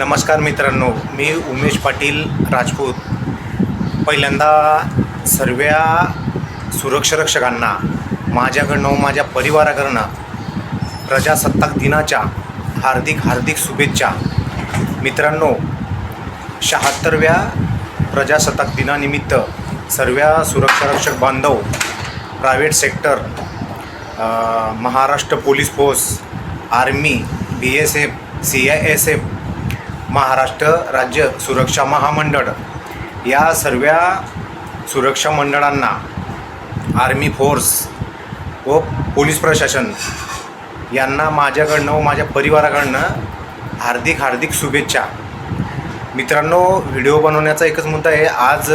नमस्कार मित्रांनो मी उमेश पाटील राजपूत. पहिल्यांदा सर्व सुरक्षारक्षकांना माझ्याकडनं माझ्या परिवाराकडनं प्रजासत्ताक दिनाच्या हार्दिक हार्दिक शुभेच्छा. मित्रांनो शहात्तरव्या प्रजासत्ताक दिनानिमित्त सर्व सुरक्षारक्षक बांधव private sector Maharashtra police force army B S F C I S F Maharashtra राज्य सुरक्षा महामंडळ. या सर्व सुरक्षा मंडळांना आर्मी फोर्स व पोलीस प्रशासन यांना माझ्याकडनं व माझ्या परिवाराकडनं हार्दिक हार्दिक शुभेच्छा. मित्रांनो व्हिडिओ बनवण्याचा एकच मुद्दा आहे. आज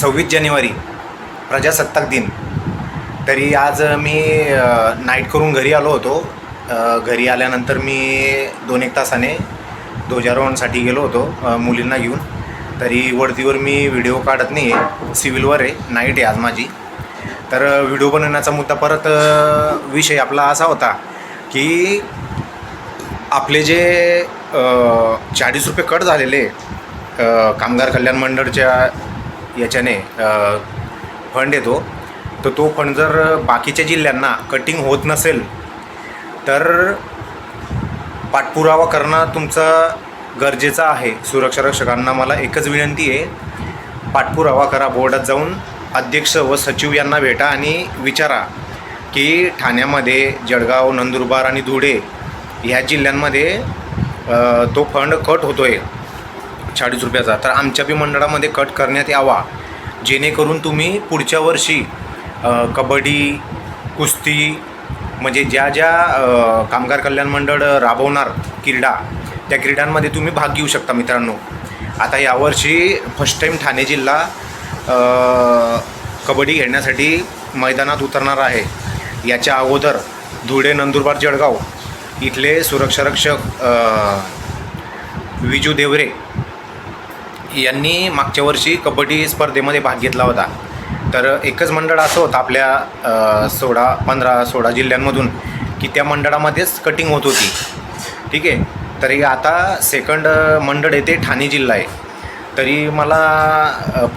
सव्वीस जानेवारी प्रजासत्ताक दिन. तरी आज मी नाईट करून घरी आलो होतो. घरी आल्यानंतर मी दोन एक तासाने ध्वजारोहणसाठी गेलो होतो मुलींना घेऊन. तरी वरतीवर मी व्हिडिओ काढत नाही आहे सिव्हिलवर आहे नाईट आहे आज माझी. तर व्हिडिओ बनवण्याचा मुद्दा परत विषय आपला असा होता की आपले जे चाळीस रुपये कट झालेले कामगार कल्याण मंडळच्या याच्याने फंड येतो. तर तो फंड जर बाकीच्या जिल्ह्यांना कटिंग होत नसेल तर पाठपुरावा करणं तुमचं गरजेचं आहे. सुरक्षारक्षकांना मला एकच विनंती आहे. पाठपुरावा करा बोर्डात जाऊन. अध्यक्ष व सचिव यांना भेटा आणि विचारा की ठाण्यामध्ये जळगाव नंदुरबार आणि धुळे ह्या जिल्ह्यांमध्ये तो फंड कट होतो आहे चाळीस रुपयाचा. तर आमच्या बी मंडळामध्ये कट करण्यात यावा. जेणेकरून तुम्ही पुढच्या वर्षी कबड्डी कुस्ती म्हणजे ज्या ज्या कामगार कल्याण मंडळ राबवणार क्रीडा त्या क्रीडांमध्ये तुम्ही भाग घेऊ शकता मित्रांनो. आता यावर्षी फर्स्ट टाईम ठाणे जिल्हा कबड्डी खेळण्यासाठी मैदानात उतरणार आहे. याच्या अगोदर धुळे नंदुरबार जळगाव इथले सुरक्षारक्षक विजू देवरे यांनी मागच्या वर्षी कबड्डी स्पर्धेमध्ये भाग घेतला होता. तर एकच मंडळ असं होतं आपल्या सोळा पंधरा सोळा जिल्ह्यांमधून की त्या मंडळामध्येच कटिंग होत होती. ठीक आहे? तरी आता सेकंड मंडळ येते ठाणे जिल्हा आहे. तरी मला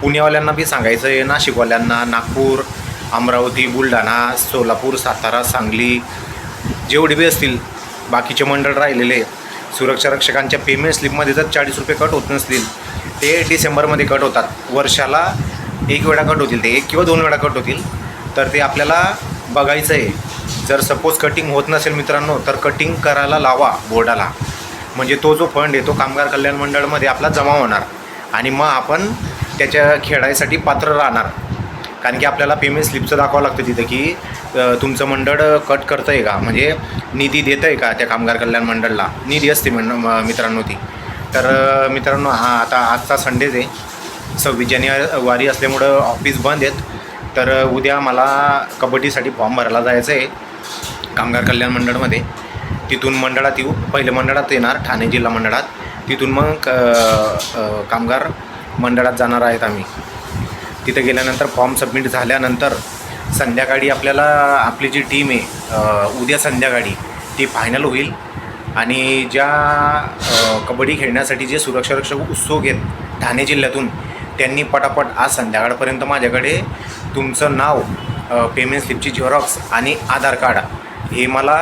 पुणेवाल्यांना पुण्यावाल्यांना बी सांगायचं आहे नाशिकवाल्यांना नागपूर अमरावती बुलढाणा सोलापूर सातारा सांगली जेवढे बी असतील बाकीचे मंडळ राहिलेले सुरक्षारक्षकांच्या पेमेंट स्लिपमध्ये जर चाळीस रुपये कट होत नसतील ते डिसेंबरमध्ये कट होतात. वर्षाला एक वेळा कट होतील ते. एक किंवा दोन वेळा कट होतील. तर ते आपल्याला बघायचं आहे जर सपोज कटिंग होत नसेल मित्रांनो तर कटिंग करायला लावा बोर्डाला. म्हणजे तो जो फंड आहे तो कामगार कल्याण मंडळमध्ये आपला जमा होणार. आणि मग आपण त्याच्या खेळायसाठी पात्र राहणार. कारण की आपल्याला पेमेंट स्लिपचं दाखवावं लागतं तिथं की तुमचं मंडळ कट करतं आहे का? म्हणजे निधी देतं आहे का त्या कामगार कल्याण मंडळला? निधी असते मंड म- मित्रांनो ती. तर मित्रांनो हा आता आजचा संडेज आहे. सव्वीस जानेवारी असल्यामुळं ऑफिस बंद आहेत. तर उद्या मला कबड्डीसाठी फॉर्म भरायला जायचं आहे कामगार कल्याण मंडळमध्ये. तिथून मंडळात येऊ. पहिले मंडळात येणार ठाणे जिल्हा मंडळात. तिथून मग क कामगार मंडळात जाणार आहेत आम्ही. तिथे गेल्यानंतर फॉर्म सबमिट झाल्यानंतर संध्याकाळी आपल्याला आपली जी टीम आहे उद्या संध्याकाळी ती फायनल होईल. आणि ज्या कबड्डी खेळण्यासाठी जे सुरक्षारक्षक उत्सुक आहेत ठाणे जिल्ह्यातून त्यांनी पटापट आज संध्याकाळपर्यंत माझ्याकडे तुमचं नाव पेमेंट स्लिपची झेरॉक्स आणि आधार कार्ड हे मला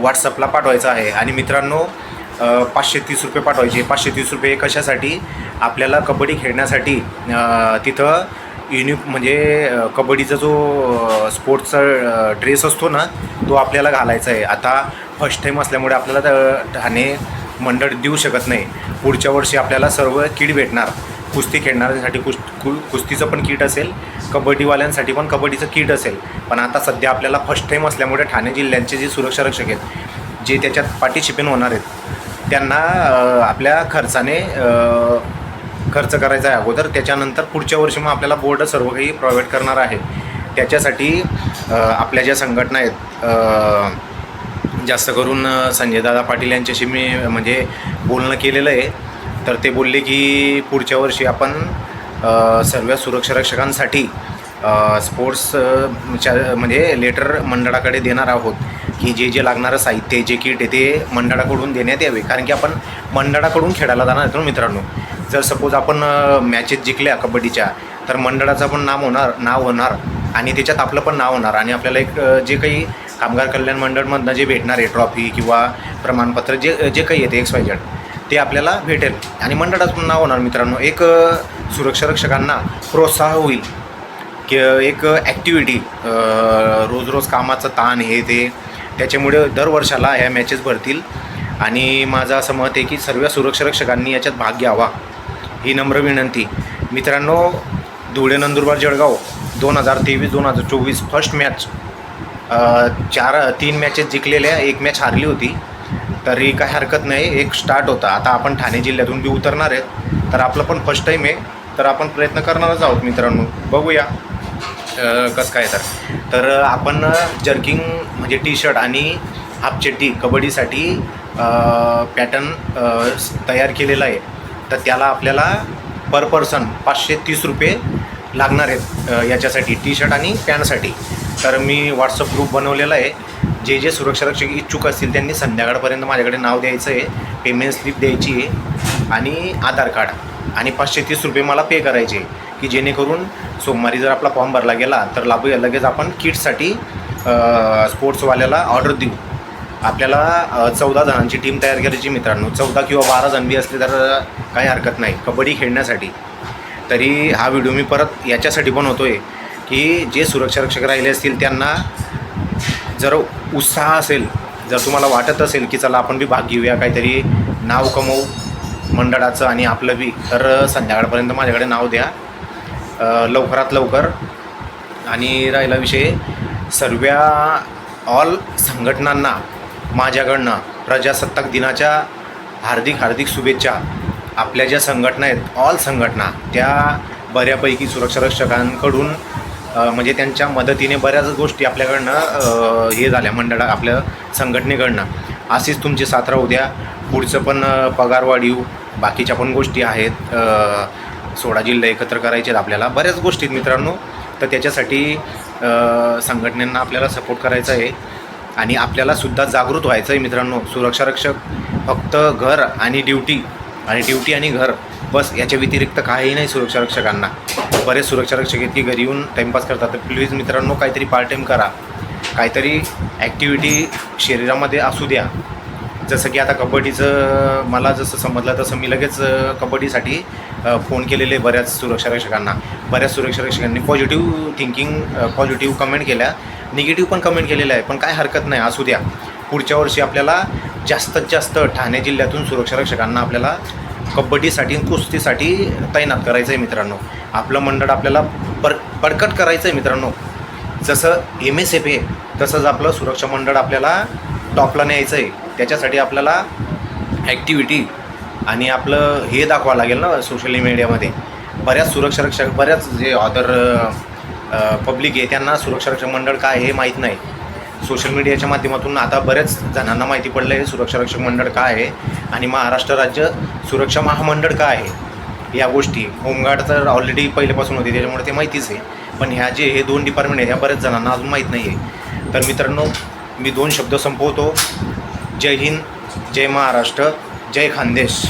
व्हॉट्सअपला पाठवायचं आहे. आणि मित्रांनो पाचशे तीस रुपये पाठवायचे. पाचशे तीस रुपये कशासाठी? आपल्याला कबड्डी खेळण्यासाठी तिथं युनिक म्हणजे कबड्डीचा जो स्पोर्ट्सचा ड्रेस असतो ना तो आपल्याला घालायचा आहे. आता फर्स्ट टाईम असल्यामुळे आपल्याला ठाणे मंडळ देऊ शकत नाही. पुढच्या वर्षी आपल्याला सर्व किड भेटणार. कुस्ती खेळणाऱ्यांसाठी कुस् कु कुस्तीचं पण किट असेल कबड्डीवाल्यांसाठी पण कबड्डीचं किट असेल. पण आता सध्या आपल्याला फर्स्ट टाईम असल्यामुळे ठाणे जिल्ह्यांचे जे सुरक्षा रक्षक आहेत जे त्याच्यात पार्टिसिपेंट होणार आहेत त्यांना आपल्या खर्चाने खर्च करायचा आहे अगोदर. त्याच्यानंतर पुढच्या वर्षी मग आपल्याला बोर्ड सर्व काही प्रोव्हाइड करणार आहे. त्याच्यासाठी आपल्या ज्या संघटना आहेत जास्त करून संजयदादा पाटील यांच्याशी मी म्हणजे बोलणं केलेलं आहे. तर ते बोलले की पुढच्या वर्षी आपण सर्व सुरक्षारक्षकांसाठी स्पोर्ट्सच्या म्हणजे लेटर मंडळाकडे देणार आहोत. की जे जे लागणारं साहित्य जे किट आहे ते मंडळाकडून देण्यात यावे. कारण की आपण मंडळाकडून खेळायला जाणार आहेत मित्रांनो. जर सपोज आपण मॅचेस जिंकल्या कबड्डीच्या तर मंडळाचं पण नाव होणार नाव होणार आणि त्याच्यात आपलं पण नाव होणार. आणि आपल्याला एक जे काही कामगार कल्याण मंडळमधनं जे भेटणार आहे ट्रॉफी किंवा प्रमाणपत्र जे जे काही येते एक्स वाय झेड ते आपल्याला भेटेल. आणि मंडळाचं पण नाव होणार मित्रांनो. एक सुरक्षा रक्षकांना प्रोत्साहन होईल. की एक ॲक्टिव्हिटी रोज रोज कामाचं ताण हे ते. त्याच्यामुळे दर वर्षाला ह्या मॅचेस भरतील. आणि माझं असं मत आहे की सर्व सुरक्षा रक्षकांनी याच्यात भाग घ्यावा. ही नम्र विनंती. मित्रांनो धुळे नंदुरबार जळगाव दोन हजार तेवीस दोन हजार चोवीस फर्स्ट मॅच चार तीन मॅचेस जिंकलेल्या एक मॅच हारली होती. तरी काय हरकत नाही. एक स्टार्ट होता. आता आपण ठाणे जिल्ह्यातून बी उतरणार आहेत. तर आपलं पण फर्स्ट टाईम आहे. तर आपण प्रयत्न करणारच आहोत मित्रांनो. बघूया. कसं काय तर. तर आपण जर्किंग म्हणजे टी शर्ट आणि हाफ चड्डी कबड्डीसाठी पॅटर्न तयार केलेला आहे. तर त्याला आपल्याला पर पर्सन पाचशे तीस रुपये लागणार आहेत याच्यासाठी टी शर्ट आणि पॅन्टसाठी तर मी व्हॉट्सअप ग्रुप बनवलेला आहे. जे जे सुरक्षा रक्षक इच्छुक असतील त्यांनी संध्याकाळपर्यंत माझ्याकडे नाव द्यायचं आहे पेमेंट स्लिप द्यायची आहे आणि आधार कार्ड आणि पाचशे तीस रुपये मला पे करायचे की जेणेकरून सोमवारी जर आपला फॉर्म भरला गेला तर लागू लगेच आपण किटसाठी स्पोर्ट्सवाल्याला ऑर्डर देऊ. आपल्याला चौदा जणांची टीम तयार करायची मित्रांनो. चौदा किंवा बारा जण बी असले तर काही हरकत नाही. कबड्डी खेळण्यासाठी. तरी हा व्हिडिओ मी परत याच्यासाठी बनवतो आहे की जे सुरक्षा रक्षक राहिले असतील त्यांना जर उत्साह असेल जर तुम्हाला वाटत असेल की चला आपण बी भाग घेऊया काहीतरी नाव कमवू मंडळाचं आणि आपलं बी तर संध्याकाळपर्यंत माझ्याकडे नाव द्या. लवकरात लवकर. आणि राहिला विषय सर्व ऑल संघटनांना माझ्याकडनं प्रजासत्ताक दिनाच्या हार्दिक हार्दिक शुभेच्छा. आपल्या ज्या संघटना आहेत ऑल संघटना त्या बऱ्यापैकी सुरक्षा रक्षकांकडून म्हणजे त्यांच्या मदतीने बऱ्याच गोष्टी आपल्याकडनं हे झाल्या मंडळा आपल्या संघटनेकडनं. अशीच तुमची सातरा राहू द्या पुढचं पण पगार वाढीव. बाकीच्या पण गोष्टी आहेत. सोळा जिल्हे एकत्र करायचे आहेत आपल्याला. बऱ्याच गोष्टी आहेत मित्रांनो. तर त्याच्यासाठी संघटनेंना आपल्याला सपोर्ट करायचा आहे. आणि आपल्यालासुद्धा जागृत व्हायचं आहे मित्रांनो. सुरक्षा रक्षक फक्त घर आणि ड्युटी आणि ड्युटी आणि घर बस याच्या व्यतिरिक्त काही नाही सुरक्षा रक्षकांना. बरेच सुरक्षा रक्षक आहेत की घरी येऊन टाईमपास करतात. तर प्लीज मित्रांनो काहीतरी पार्ट टाईम करा. काहीतरी ॲक्टिव्हिटी शरीरामध्ये असू द्या. जसं की आता कबड्डीचं मला जसं समजलं तसं मी लगेच कबड्डीसाठी फोन केलेले बऱ्याच सुरक्षा रक्षकांना बऱ्याच सुरक्षा रक्षकांनी पॉझिटिव्ह थिंकिंग पॉझिटिव्ह कमेंट केल्या. निगेटिव्ह पण कमेंट केलेलं आहे पण काय हरकत नाही असू द्या. पुढच्या वर्षी आपल्याला जास्तीत जास्त ठाणे जिल्ह्यातून सुरक्षा रक्षकांना आपल्याला कबड्डीसाठी कुस्तीसाठी तैनात करायचं आहे मित्रांनो. आपलं मंडळ आपल्याला बर बडकट करायचं आहे मित्रांनो. जसं एम एस एफ आहे तसंच आपलं सुरक्षा मंडळ आपल्याला टॉपला न्यायचं आहे त्याच्यासाठी आपल्याला ॲक्टिव्हिटी आणि आपलं हे दाखवावं लागेल ना सोशल मीडियामध्ये बऱ्याच सुरक्षा रक्षक बऱ्याच जे अदर पब्लिक आहे त्यांना सुरक्षा रक्षक मंडळ काय हे माहीत नाही. सोशल मीडियाच्या माध्यमातून आता बऱ्याच जणांना माहिती पडलं आहे सुरक्षा रक्षक मंडळ काय आहे आणि महाराष्ट्र राज्य सुरक्षा महामंडळ काय आहे या गोष्टी. होमगार्ड तर ऑलरेडी पहिल्यापासून होती त्याच्यामुळे ते माहितीच आहे. पण ह्या जे हे दोन डिपार्टमेंट आहे ह्या बऱ्याच जणांना अजून माहीत नाही आहे तर मित्रांनो मी दोन शब्द संपवतो. जय हिंद जय महाराष्ट्र जय खानदेश.